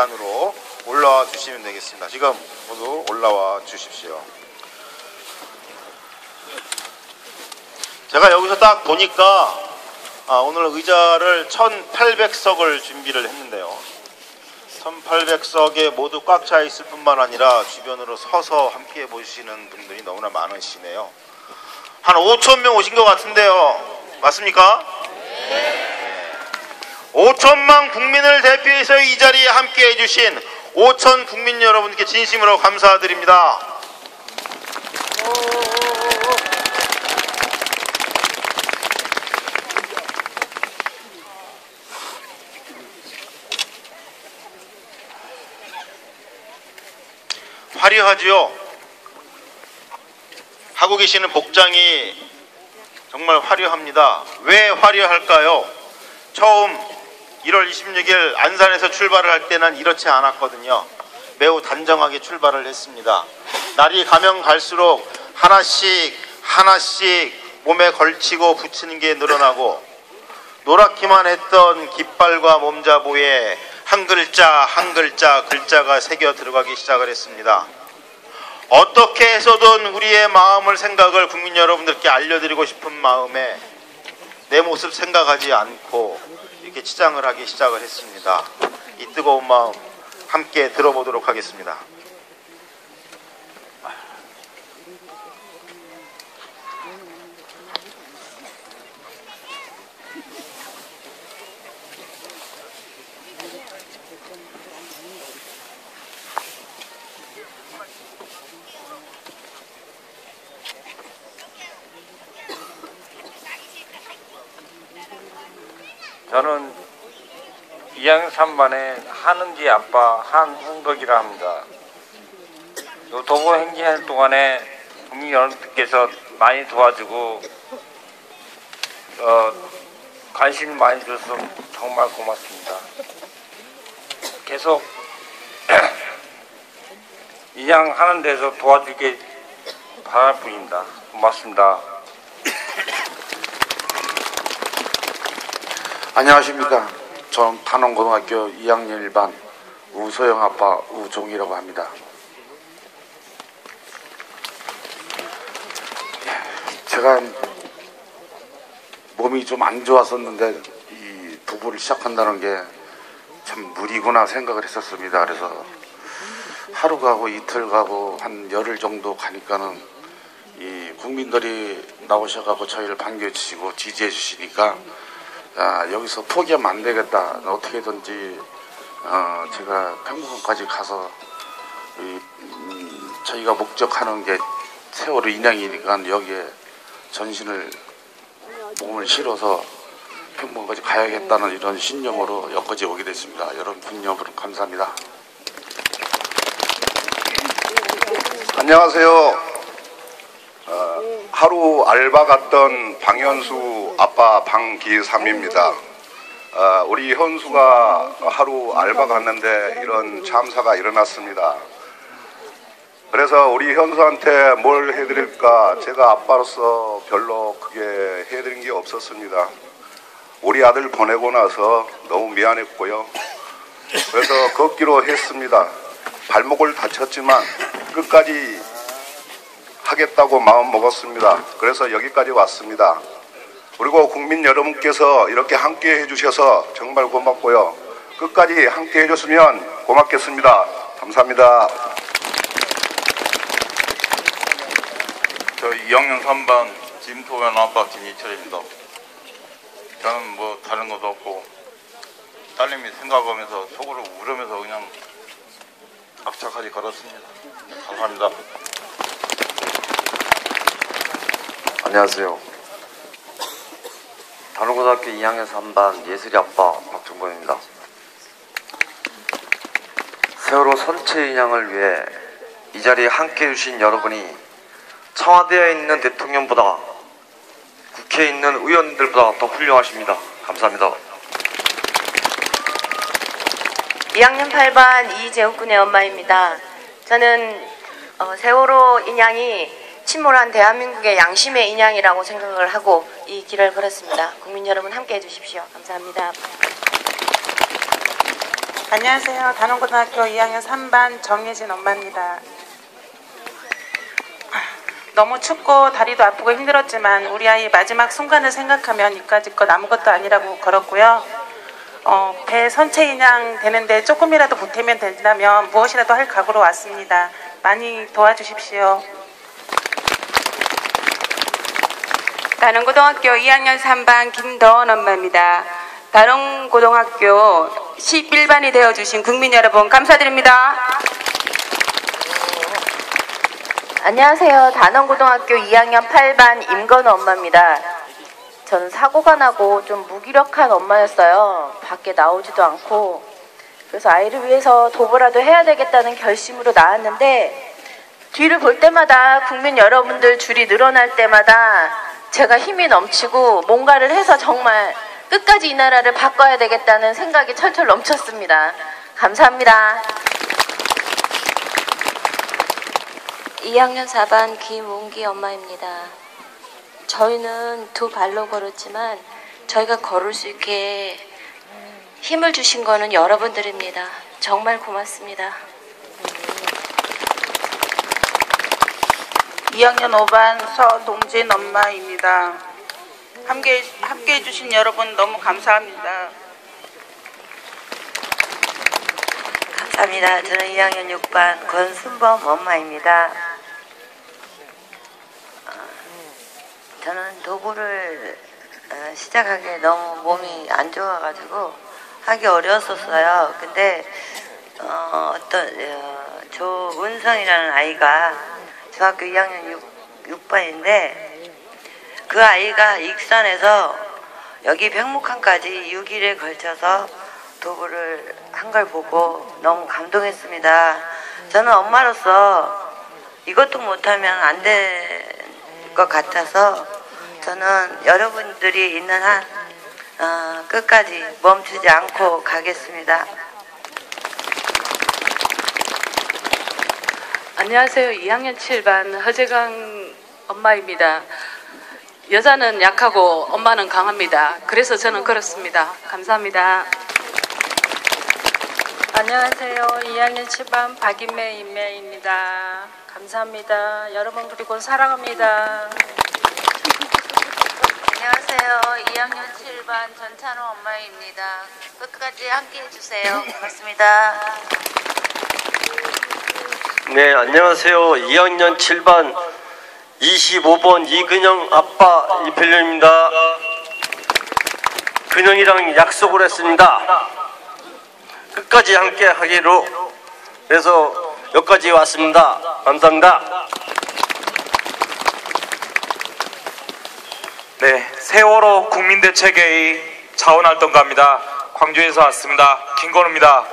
계단으로 올라와 주시면 되겠습니다. 지금 모두 올라와 주십시오. 제가 여기서 딱 보니까 아, 오늘 의자를 1800석을 준비를 했는데요. 1800석에 모두 꽉 차 있을 뿐만 아니라 주변으로 서서 함께 보시는 분들이 너무나 많으시네요. 한 5천 명 오신 것 같은데요. 맞습니까? 네. 5천만 국민을 대표해서 이 자리에 함께 해 주신 5천 국민 여러분께 진심으로 감사드립니다. 화려하지요? 하고 계시는 복장이 정말 화려합니다. 왜 화려할까요? 처음 1월 26일 안산에서 출발을 할 때는 이렇지 않았거든요. 매우 단정하게 출발을 했습니다. 날이 가면 갈수록 하나씩 하나씩 몸에 걸치고 붙이는 게 늘어나고 노랗기만 했던 깃발과 몸자보에 한 글자 한 글자 글자가 새겨 들어가기 시작을 했습니다. 어떻게 해서든 우리의 마음을 생각을 국민 여러분들께 알려드리고 싶은 마음에 내 모습 생각하지 않고 이렇게 치장을 하기 시작을 했습니다. 이 뜨거운 마음 함께 들어보도록 하겠습니다. 저는 2학년 3반의 한은지 아빠 한흥덕이라 합니다. 요 도보 행진할 동안에 국민 여러분께서 많이 도와주고 어, 관심 많이 줘서 정말 고맙습니다. 계속 인양하는 데서 도와주게 바랄 뿐입니다. 고맙습니다. 안녕하십니까. 저는 단원고등학교 2학년 1반 우소영 아빠 우종이라고 합니다. 제가 몸이 좀 안 좋았었는데 이 두부를 시작한다는 게 참 무리구나 생각을 했었습니다. 그래서 하루 가고 이틀 가고 한 열흘 정도 가니까는 이 국민들이 나오셔가고 저희를 반겨주시고 지지해 주시니까 아, 여기서 포기하면 안 되겠다. 어떻게든지 어, 제가 평균까지 가서 이, 음, 저희가 목적하는 게 세월호 인양이니까 여기에 전신을 몸을 실어서 평균까지 가야겠다는 이런 신념으로 여기까지 오게 됐습니다. 여러분 분여분 감사합니다. 안녕하세요. 어, 하루 알바 갔던 방현수 아빠 방기삼입니다. 어, 우리 현수가 하루 알바 갔는데 이런 참사가 일어났습니다. 그래서 우리 현수한테 뭘 해드릴까 제가 아빠로서 별로 크게 해드린 게 없었습니다. 우리 아들 보내고 나서 너무 미안했고요. 그래서 걷기로 했습니다. 발목을 다쳤지만 끝까지 하겠다고 마음 먹었습니다. 그래서 여기까지 왔습니다. 그리고 국민 여러분께서 이렇게 함께 해주셔서 정말 고맙고요. 끝까지 함께 해줬으면 고맙겠습니다. 감사합니다. 저 2학년 3반 김토현 아빠 김희철입니다. 저는 뭐 다른 것도 없고 딸님이 생각하면서 속으로 울으면서 그냥 악착하게 걸었습니다. 감사합니다. 안녕하세요. 단원고등학교 2학년 3반 예슬이 아빠 박정범입니다. 세월호 선체 인양을 위해 이 자리에 함께 해주신 여러분이 청와대에 있는 대통령보다 국회에 있는 의원들보다 더 훌륭하십니다. 감사합니다. 2학년 8반 이재욱 군의 엄마입니다. 저는 어, 세월호 인양이 침몰한 대한민국의 양심의 인양이라고 생각을 하고 이 길을 걸었습니다. 국민 여러분 함께 해주십시오. 감사합니다. 안녕하세요. 단원고등학교 2학년 3반 정예진 엄마입니다. 너무 춥고 다리도 아프고 힘들었지만 우리 아이 마지막 순간을 생각하면 이까짓 것 아무것도 아니라고 걸었고요. 어, 배 선체 인양 되는데 조금이라도 보태면 된다면 무엇이라도 할 각오로 왔습니다. 많이 도와주십시오. 다른고등학교 2학년 3반 김더원 엄마입니다. 다른고등학교 11반이 되어주신 국민 여러분 감사드립니다. 안녕하세요. 단원고등학교 2학년 8반 임건우 엄마입니다. 저는 사고가 나고 좀 무기력한 엄마였어요. 밖에 나오지도 않고. 그래서 아이를 위해서 도보라도 해야 되겠다는 결심으로 나왔는데 뒤를 볼 때마다 국민 여러분들 줄이 늘어날 때마다 제가 힘이 넘치고 뭔가를 해서 정말 끝까지 이 나라를 바꿔야 되겠다는 생각이 철철 넘쳤습니다. 감사합니다. 2학년 4반 김웅기 엄마입니다. 저희는 두 발로 걸었지만 저희가 걸을 수 있게 힘을 주신 거는 여러분들입니다. 정말 고맙습니다. 2학년 5반 서동진 엄마입니다. 함께, 함께 해주신 여러분 너무 감사합니다. 감사합니다. 저는 2학년 6반 권순범 엄마입니다. 어, 저는 도구를 어, 시작하기에 너무 몸이 안 좋아가지고 하기 어려웠었어요. 근데 어, 어떤 어, 조은성이라는 아이가 중학교 2학년 6, 6반인데 그 아이가 익산에서 여기 백목항까지 6일에 걸쳐서 도구를 한 걸 보고 너무 감동했습니다. 저는 엄마로서 이것도 못하면 안 될 것 같아서 저는 여러분들이 있는 한 어, 끝까지 멈추지 않고 가겠습니다. 안녕하세요. 2학년 7반 허재강 엄마입니다. 여자는 약하고 엄마는 강합니다. 그래서 저는 그렇습니다. 감사합니다. 안녕하세요. 2학년 7반 박인매 임매입니다. 감사합니다. 여러분 그리고 사랑합니다. 안녕하세요. 2학년 7반 전찬호 엄마입니다. 끝까지 함께 해 주세요. 고맙습니다. 네, 안녕하세요. 2학년 7반 25번 이근영 아빠 이필련입니다. 근영이랑 약속을 했습니다. 끝까지 함께 하기로 그래서 여기까지 왔습니다. 감사합니다. 네, 세월호 국민대책회의 자원활동가입니다. 광주에서 왔습니다. 김건우입니다.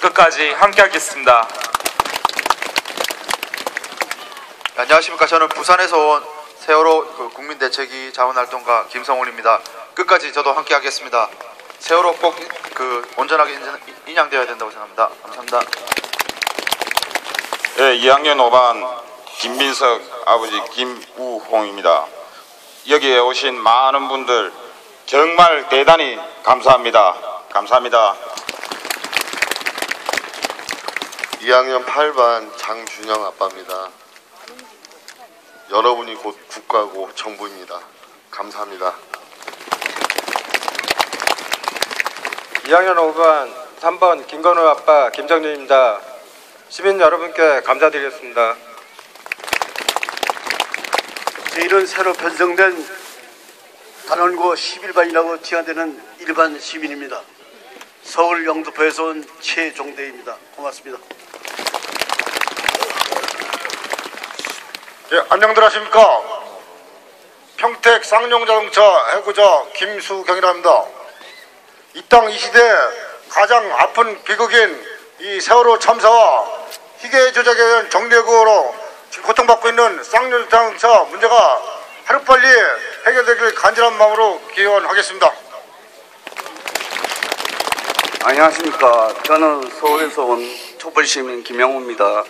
끝까지 함께 하겠습니다. 안녕하십니까. 저는 부산에서 온 세월호 그 국민대책위 자원활동가 김성훈입니다. 끝까지 저도 함께 하겠습니다. 세월호 꼭 그 온전하게 인양되어야 된다고 생각합니다. 감사합니다. 네, 2학년 5반 김민석 아버지 김우홍입니다. 여기에 오신 많은 분들 정말 대단히 감사합니다. 감사합니다. 2학년 8반 장준영 아빠입니다. 여러분이 곧 국가고 정부입니다. 감사합니다. 2학년 5반 3번 김건우 아빠 김정준입니다. 시민 여러분께 감사드리겠습니다. 저희는 새로 편성된 단원고 11반이라고 지한되는 일반 시민입니다. 서울 영등포에서 온 최종대입니다. 고맙습니다. 예, 안녕들 하십니까? 평택 쌍용자동차 해고자 김수경이랍니다. 이 땅 이 시대 가장 아픈 비극인 이 세월호 참사와 희계 조작에 의한 정리해고로 지금 고통받고 있는 쌍용자동차 문제가 하루빨리 해결되길 간절한 마음으로 기원하겠습니다. 안녕하십니까. 저는 서울에서 온 촛불시민 김영우입니다.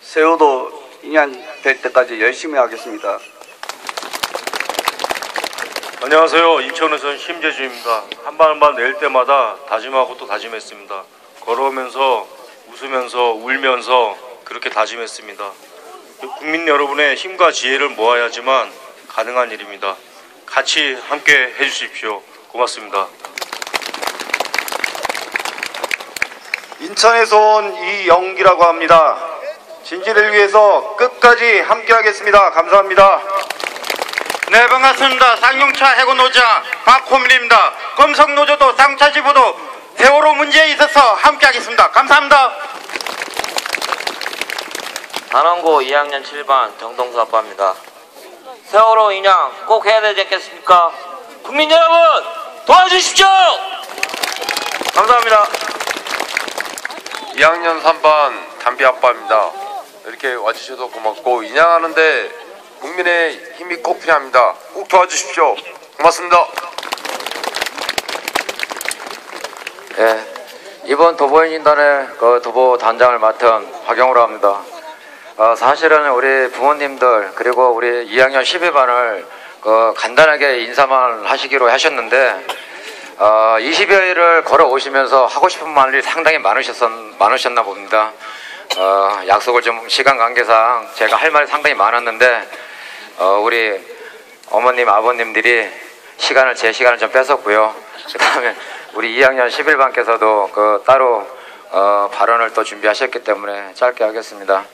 세월호 2년 될 때까지 열심히 하겠습니다. 안녕하세요. 인천에서는 심재주입니다. 한발한발 낼 때마다 다짐하고 또 다짐했습니다. 걸어오면서 웃으면서 울면서 그렇게 다짐했습니다. 국민 여러분의 힘과 지혜를 모아야지만 가능한 일입니다. 같이 함께 해주십시오. 고맙습니다. 인천에서 온 이영기라고 합니다. 진실을 위해서 끝까지 함께하겠습니다. 감사합니다. 네 반갑습니다. 쌍용차 해군노장 박호민입니다. 금성노조도 쌍차지부도 세월호 문제에 있어서 함께하겠습니다. 감사합니다. 단원고 2학년 7반 정동수 아빠입니다. 세월호 인양 꼭 해야 되지 않겠습니까? 국민 여러분 도와주십시오! 감사합니다. 2학년 3반 담비 아빠입니다. 이렇게 와주셔서 고맙고 인양하는데 국민의 힘이 꼭 필요합니다. 꼭 도와주십시오. 고맙습니다. 예, 이번 도보인인단의 그 도보 단장을 맡은 박영우로 합니다. 어, 사실은 우리 부모님들 그리고 우리 2학년 12반을 그 간단하게 인사만 하시기로 하셨는데 어, 20여일을 걸어 오시면서 하고 싶은 말이 상당히 많으셨, 많으셨나 봅니다. 어, 약속을 좀 시간 관계상 제가 할 말이 상당히 많았는데 어, 우리 어머님 아버님들이 시간을 제 시간을 좀 뺏었고요. 그 다음에 우리 2학년 11반께서도 그 따로 어, 발언을 또 준비하셨기 때문에 짧게 하겠습니다.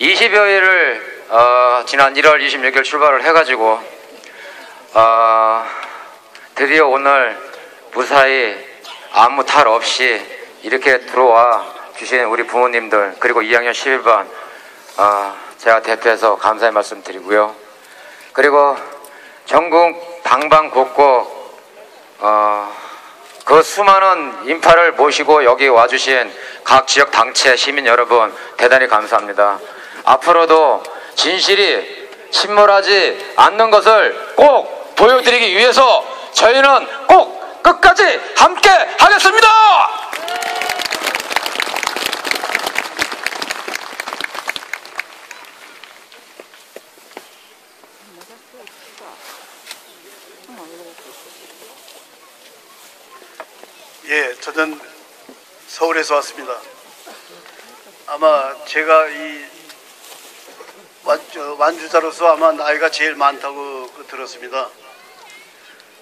20여일을 어, 지난 1월 26일 출발을 해가지고 어, 드디어 오늘 무사히 아무 탈 없이 이렇게 들어와 주신 우리 부모님들 그리고 2학년 11반 어, 제가 대표해서 감사의 말씀 드리고요. 그리고 전국 방방곡곡 어, 그 수많은 인파를 모시고 여기 와주신 각 지역 당체 시민 여러분 대단히 감사합니다. 앞으로도 진실이 침몰하지 않는 것을 꼭 보여드리기 위해서 저희는 꼭 끝까지 함께 하겠습니다. 예, 저는 서울에서 왔습니다. 아마 제가 이 완주자로서 아마 나이가 제일 많다고 그 들었습니다.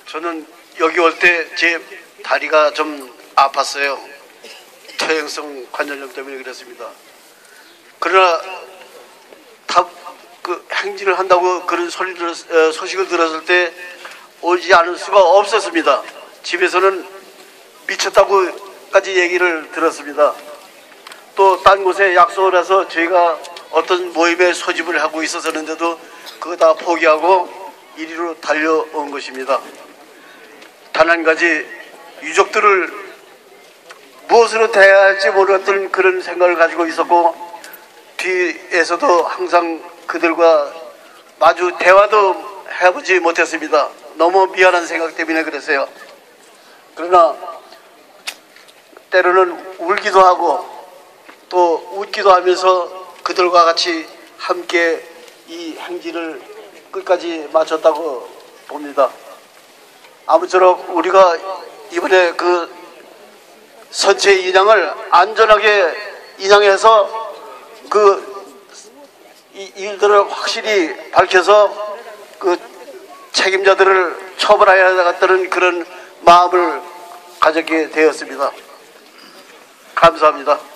저는 여기 올 때 제 다리가 좀 아팠어요. 퇴행성 관절염 때문에 그랬습니다. 그러나 다 그 행진을 한다고 그런 소리 들 어, 소식을 들었을 때 오지 않을 수가 없었습니다. 집에서는 미쳤다고까지 얘기를 들었습니다. 또 딴 곳에 약속을 해서 저희가 어떤 모임에 소집을 하고 있었었는데도 그거 다 포기하고 이리로 달려온 것입니다. 단 한 가지 유족들을 무엇으로 대해야 할지 모르겠던 그런 생각을 가지고 있었고 뒤에서도 항상 그들과 마주 대화도 해보지 못했습니다. 너무 미안한 생각 때문에 그랬어요. 그러나 때로는 울기도 하고 또 웃기도 하면서 그들과 같이 함께 이 행진을 끝까지 마쳤다고 봅니다. 아무쪼록 우리가 이번에 그 선체 인양을 안전하게 인양해서 그이 일들을 확실히 밝혀서 그 책임자들을 처벌해야 하겠다는 그런 마음을 가졌게 되었습니다. 감사합니다.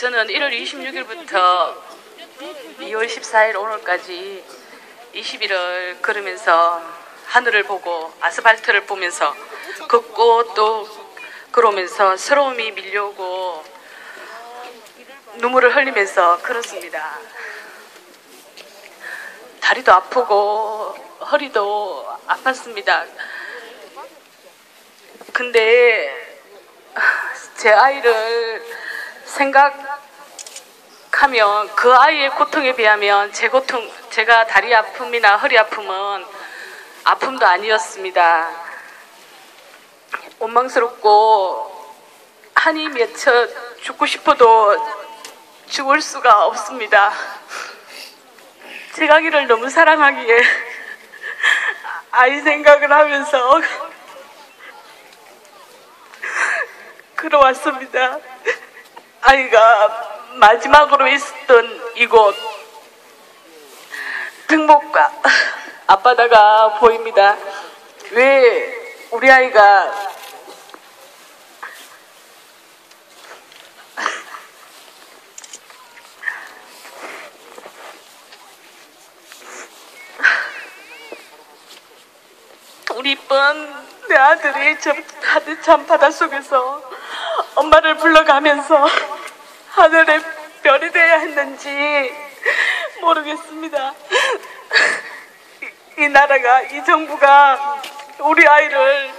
저는 1월 26일부터 2월 14일 오늘까지 20일을 걸으면서 하늘을 보고 아스팔트를 보면서 걷고 또 걸으면서 서러움이 밀려오고 눈물을 흘리면서 걸었습니다. 다리도 아프고 허리도 아팠습니다. 근데 제 아이를 생각 하면 그 아이의 고통에 비하면 제 고통, 제가 다리 아픔이나 허리 아픔은 아픔도 아니었습니다. 원망스럽고 한이 맺혀 죽고 싶어도 죽을 수가 없습니다. 제가 기를 너무 사랑하기에 아이 생각을 하면서 걸어왔습니다. 아이가 마지막으로 있었던 이곳 등목과 앞바다가 보입니다. 왜 우리 아이가 우리 이쁜 내 아들이 저 가득한 바닷속에서 엄마를 불러가면서 하늘의 별이 돼야 했는지 모르겠습니다. 이, 이 나라가 이 정부가 우리 아이를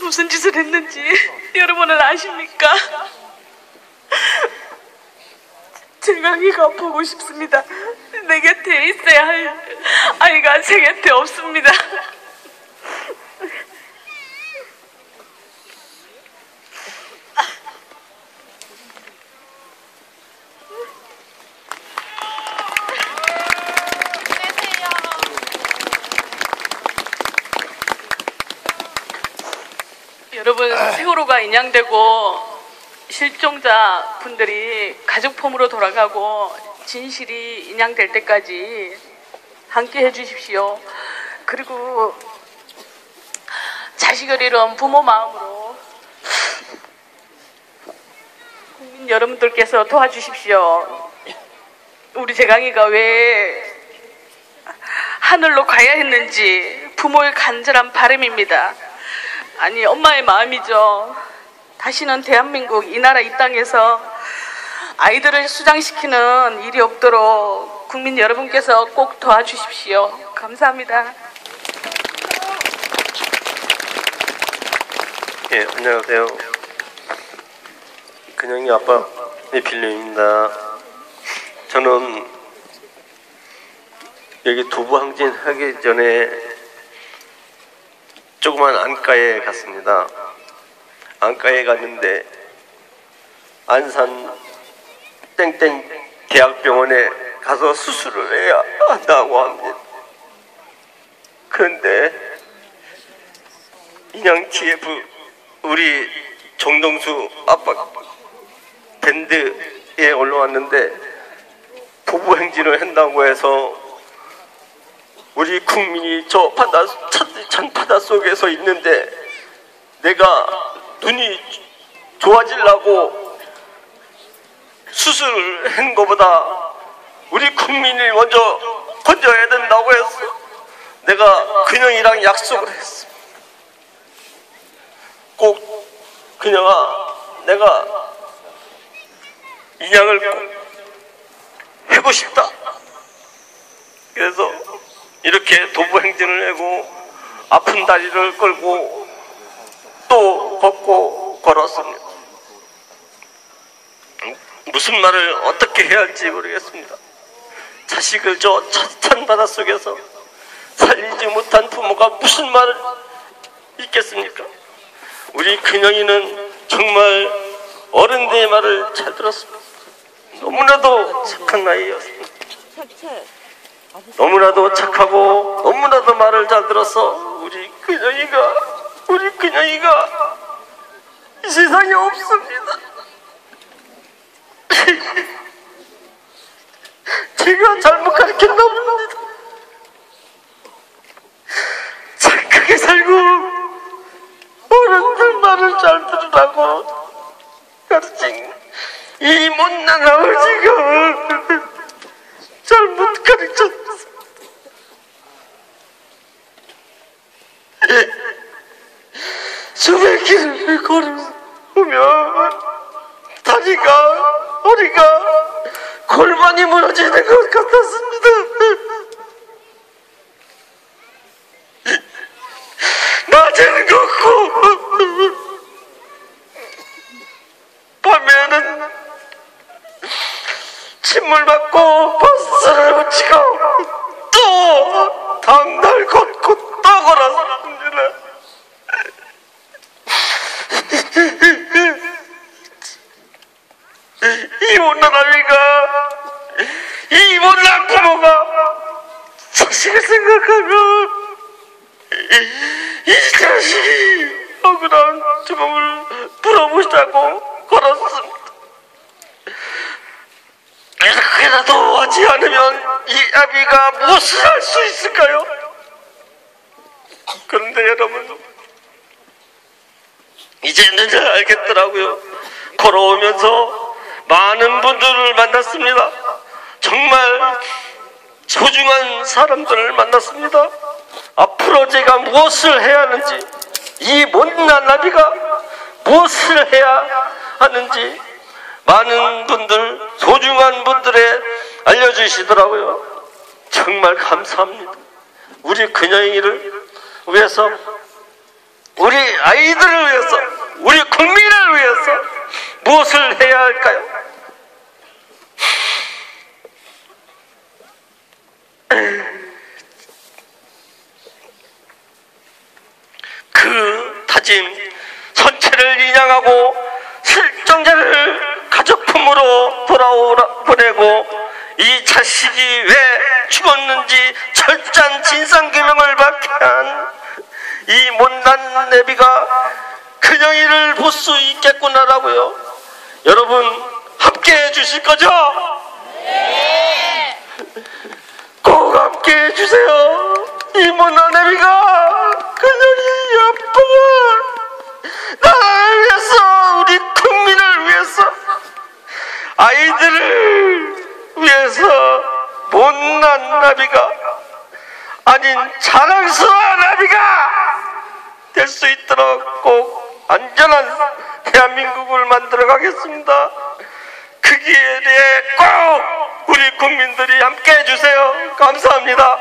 무슨 짓을 했는지 여러분은 아십니까? 제가 이가 보고 싶습니다. 내 곁에 있어야 할 아이가 제 곁에 없습니다. 여러분 세월호가 인양되고 실종자 분들이 가족 폼으로 돌아가고 진실이 인양될 때까지 함께 해주십시오. 그리고 자식을 잃은 부모 마음으로 국민 여러분들께서 도와주십시오. 우리 재강이가 왜 하늘로 가야 했는지 부모의 간절한 바람입니다. 아니 엄마의 마음이죠. 다시는 대한민국 이 나라 이 땅에서 아이들을 수장시키는 일이 없도록 국민 여러분께서 꼭 도와주십시오. 감사합니다. 예, 안녕하세요. 근영이 아빠 이필름입니다. 저는 여기 두부 항진 하기 전에 조그만 안가에 갔습니다. 안가에 갔는데 안산 땡땡 대학병원에 가서 수술을 해야 한다고 합니다. 그런데 인양 TF 우리 정동수 아빠 밴드에 올라왔는데 부부 행진을 한다고 해서 우리 국민이 저 바다 찬 바다 속에서 있는데 내가 눈이 좋아지려고 수술을 한 것보다 우리 국민을 먼저 건져야 된다고 해서 내가 근영이랑 약속을 했어. 꼭 그녀가 내가 인양을 꼭 하고 싶다. 그래서 이렇게 도부 행진을 하고 아픈 다리를 끌고 또 걷고 걸었습니다. 무슨 말을 어떻게 해야 할지 모르겠습니다. 자식을 저찬 바닷속에서 살리지 못한 부모가 무슨 말을 있겠습니까? 우리 근영이는 정말 어른들의 말을 잘 들었습니다. 너무나도 착한 아이였습니다. 너무나도 착하고 너무나도 말을 잘 들어서 우리 근영이가 우리 근영이가 이 세상에 없습니다. 제가 잘못 가르쳤나 봅니다. 착하게 살고 어른들 말을 잘 들으라고 가르친 이 못난 아버지가 잘못 가르쳤어. 수백 길을 걸으면 다리가 허리가 골반이 무너지는 것 같았습니다. 낮에는 걷고 침을 맞고 버스를 붙이고 또 다음날 걷고 또 걸었습니다. 이 못난 아이가 이 못난 부모가 자식을 생각하면 이 자식이 억울한 죽음을 풀어보시자고 걸었습니다. 이렇게라도 하지 않으면 이 아비가 무엇을 할 수 있을까요? 그런데 여러분 이제는 알겠더라고요. 걸어오면서 많은 분들을 만났습니다. 정말 소중한 사람들을 만났습니다. 앞으로 제가 무엇을 해야 하는지, 이 못난 나비가 무엇을 해야 하는지 많은 분들, 소중한 분들에 알려주시더라고요. 정말 감사합니다. 우리 그녀이를 위해서, 우리 아이들을 위해서, 우리 국민을 위해서 무엇을 해야 할까요? 그 다짐 선체를 인양하고 실종자를 가족품으로 돌아오라 보내고 이 자식이 왜 죽었는지 철저한 진상규명을 받게 한 이 못난 내비가 그녀이를 볼 수 있겠구나라고요. 여러분 함께 해 주실 거죠? 꼭 함께 해 주세요. 이 못난 내비가 그녀이 아빠가 못난 나비가 아닌 자랑스러운 나비가 될 수 있도록 꼭 안전한 대한민국을 만들어 가겠습니다. 그 길에 꼭 우리 국민들이 함께 해주세요. 감사합니다.